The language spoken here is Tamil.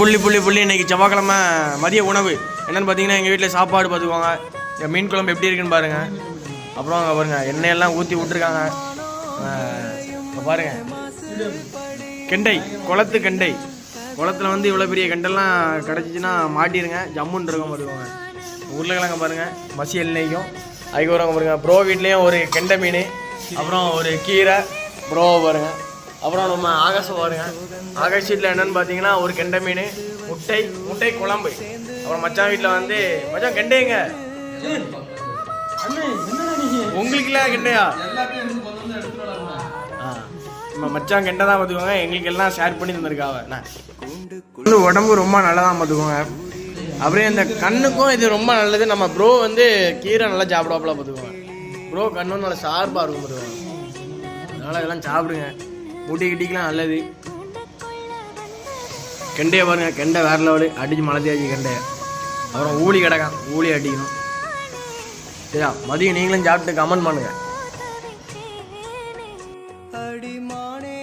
புள்ளி புள்ளி புள்ளி. இன்னைக்கு செவ்வாய்க்கிழமை மதிய உணவு. என்னன்னு பார்த்தீங்கன்னா எங்கள் வீட்டில் சாப்பாடு பார்த்துக்குவாங்க. மீன் குழம்பு எப்படி இருக்குன்னு பாருங்க. அப்புறம் அங்கே பாருங்க எண்ணெயெல்லாம் ஊற்றி விட்டுருக்காங்க. இப்போ பாருங்க. கெண்டை குளத்து கெண்டை. குளத்துல வந்து இவ்வளோ பெரிய கெண்டெல்லாம் கிடச்சிச்சின்னா மாட்டிருங்க. ஜம்முன்னு இருக்கும் பாருங்க. உருளைக்கிழங்க பாருங்க மசி எண்ணெய்க்கும். அதுக்கப்புறம் பாருங்க ப்ரோ வீட்லேயும் ஒரு கெண்டை மீன். அப்புறம் ஒரு கீரை. ப்ரோ பாருங்க. அப்புறம் நம்ம ஆகாசம் பாருங்க ஆகாஷ் வீட்டில் என்னன்னு பார்த்தீங்கன்னா ஒரு கெண்டை மீன் முட்டை முட்டை குழம்பு. அப்புறம் மச்சான் வீட்டில் வந்து மச்சான் கெண்டைங்க. உங்களுக்குலாம் கெண்டையா? நம்ம மச்சான் கெண்டை தான் பார்த்துக்கோங்க எங்களுக்கு எல்லாம் ஷேர் பண்ணி தந்திருக்காவ நான் உடம்பு ரொம்ப நல்லதாக பார்த்துக்கோங்க அப்படியே இந்த கண்ணுக்கும் இது ரொம்ப நல்லது. நம்ம ப்ரோ வந்து கீரை நல்லா சாப்பிடாப்புல பார்த்துக்கோங்க ப்ரோ கண்ணும் நல்லா ஷார்ப்பாக இருக்கும் பார்த்துக்கோங்க அதனால் இதெல்லாம் சாப்பிடுங்க. முட்டி கிட்டிக்கலாம் நல்லது. கெண்டையை பாருங்க கெண்டை வேற லெவலு அடிச்சு மழை தேய்ச்சி கெண்டையை. அப்புறம் ஊழி கிடக்கான் ஊழி அடிக்கணும் சரியா? மதியம் நீங்களும் சாப்பிட்டு கமெண்ட் பண்ணுங்க. அடிமானே